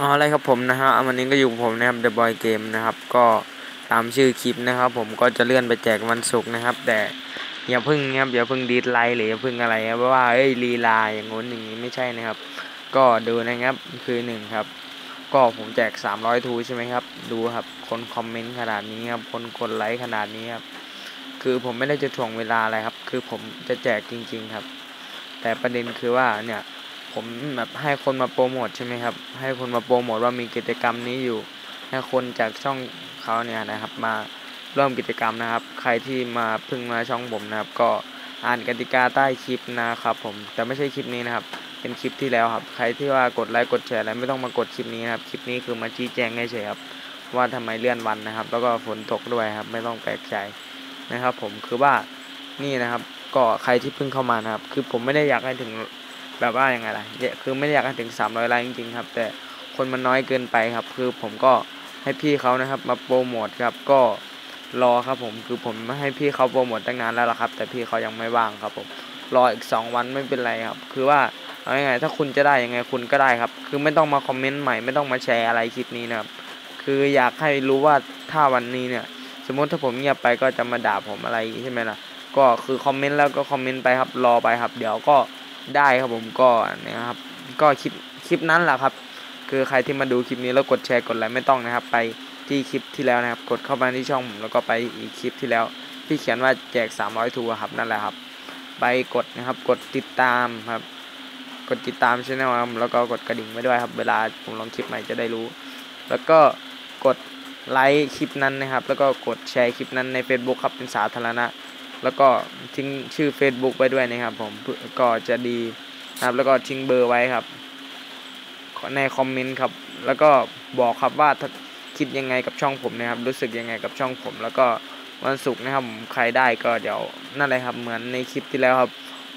อ๋ออะไรครับผมนะฮะวันนี้ก็อยู่กับผมนะครับ The Boy Game นะครับ ก็ตามชื่อคลิปนะครับ ผมก็จะเลื่อนไปแจกวันศุกร์นะครับ แต่อย่าพึ่งนะครับอย่าพึ่งดีดไลค์หรืออย่าพึ่งอะไรครับเพราะว่าเอ้ยลีลาอย่างงู้นอย่างนี้ไม่ใช่นะครับ ก็ดูนะครับคือหนึ่งครับ ก็ผมแจก 300 ทูใช่ไหมครับ ดูครับ คนคอมเมนต์ขนาดนี้ครับคนกดไลค์ขนาดนี้ครับคือผมไม่ได้จะถ่วงเวลาอะไรครับ คือผมจะแจกจริง ๆครับ แต่ประเด็นคือว่าเนี่ย ผมแบบให้คนมาโปรโมทใช่ไหมครับ ให้คนมาโปรโมทว่ามีกิจกรรมนี้อยู่ ให้คนจากช่องเขาเนี่ยนะครับ มาร่วมกิจกรรมนะครับ ใครที่มาเพึ่งมาช่องผมนะครับ ก็อ่านกติกาใต้คลิปนะครับผม แต่ไม่ใช่คลิปนี้นะครับ เป็นคลิปที่แล้วครับ ใครที่ว่ากดไลค์กดแชร์อะไรไม่ต้องมากดคลิปนี้นะครับ คลิปนี้คือมาชี้แจงเฉยครับ ว่าทำไมเลื่อนวันนะครับ แล้วก็ฝนตกด้วยครับ ไม่ต้องแปลกใจนะครับ ผม คือว่านี่นะครับ ก็ใครที่เพิ่งเข้ามานะครับ คือผมไม่ได้อยากให้ถึง แบบว่ายังไงล่ะคือไม่อยากให้ถึง 300ไลค์จริงๆครับ แต่คนมันน้อยเกินไปครับ คือผมก็ให้พี่เขานะครับ มาโปรโมทครับ ก็รอครับผม คือผมให้พี่เขาโปรโมทตั้งนานแล้วละครับ แต่พี่เขายังไม่ว่างครับผม รออีก 2 วันไม่เป็นไรครับ คือว่าเอาไงถ้าคุณจะได้ยังไงคุณก็ได้ครับ คือไม่ต้องมาคอมเมนต์ใหม่ไม่ต้องมาแชร์อะไรคลิปนี้นะครับ คืออยากให้รู้ว่าถ้าวันนี้เนี่ย สมมติถ้าผมเงียบไปก็จะมาด่าผมอะไรใช่ไหมล่ะ ก็คือคอมเมนต์แล้วก็คอมเมนต์ไปครับ รอไปครับ เดี๋ยวก็ ได้ครับผมก็เนี่ยครับ ก็คลิปคลิปนั้นแหละครับ คือใครที่มาดูคลิปนี้แล้วกดแชร์กดไลค์ไม่ต้องนะครับ ไปที่คลิปที่แล้วนะครับ กดเข้ามาที่ช่องผมแล้วก็ไปอีกคลิปที่แล้วที่เขียนว่าแจก 300ทูครับนั่นแหละครับ ไปกดนะครับกดติดตามครับ กดติดตามช่องครับแล้วก็กดกระดิ่งไว้ด้วยครับ เวลาผมลงคลิปใหม่จะได้รู้ แล้วก็กดไลค์คลิปนั้นนะครับ แล้วก็กดแชร์คลิปนั้นใน Facebook ครับเป็นสาธารณะ แล้วก็ทิ้งชื่อ Facebook ไว้ด้วยนะครับผมก็จะดีนะครับแล้วก็ทิ้งเบอร์ไว้ครับ ในคอมเมนต์ครับ แล้วก็บอกครับว่าคิดยังไงกับช่องผมนะครับ รู้สึกยังไงกับช่องผม แล้วก็วันศุกร์นะครับใครได้ก็เดี๋ยวนั่นเลยครับเหมือนในคลิปที่แล้วครับ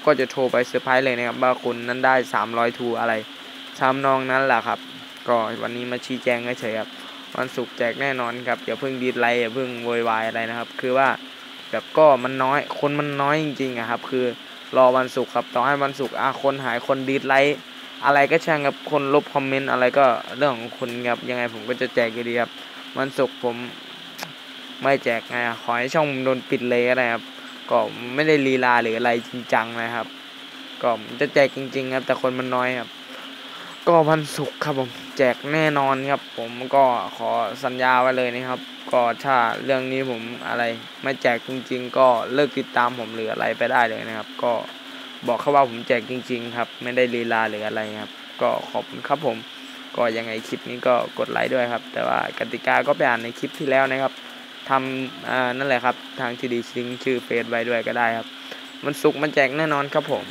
ก็จะโทรไปเซอร์ไพรส์เลยนะครับว่าคุณนั้นได้ 300 ทูอะไรชามนองนั้นแหละครับ ก็วันนี้มาชี้แจงเฉยๆครับวันศุกร์แจกแน่นอนครับอย่าเพิ่งดีดไลค์อย่าเพิ่งโวยวายอะไรนะครับ คือว่า แบบก็มันน้อยคนมันน้อยจริงๆอะครับ คือรอวันศุกร์ครับ ต่อให้วันศุกร์อะคนหายคนดีดไลค์อะไรก็ช่างครับคนลบคอมเมนต์อะไรก็เรื่องของคุณครับยังไงผมก็จะแจกอยู่ดีครับวันศุกร์ผมไม่แจกไงขอให้ช่องโดนปิดเลยก็ได้ครับก็ไม่ได้ลีลาหรืออะไรจริงจังนะครับ ก็จะแจกจริง ๆ ครับ แต่คนมันน้อยครับ ก็วันศุกร์ครับผม แจกแน่นอนครับ ผมก็ขอสัญญาไว้เลยนะครับ ก็ถ้าเรื่องนี้ผมอะไร ไม่แจกจริง ๆ ก็เลิกติดตามผมหรืออะไรไปได้เลยนะครับ ก็บอกเขาว่าผมแจกจริง ๆ ครับ ไม่ได้ลีลาหรืออะไรครับ ก็ขอบคุณครับผม ก็ยังไงคลิปนี้ก็กดไลค์ด้วยครับ แต่ว่ากติกาก็ไปอ่านในคลิปที่แล้วนะครับทำนั่นแหละครับ ทางที่ดีชิงชื่อเฟซไว้ด้วยก็ได้ครับ มันสุกมันแจกแน่นอนครับผม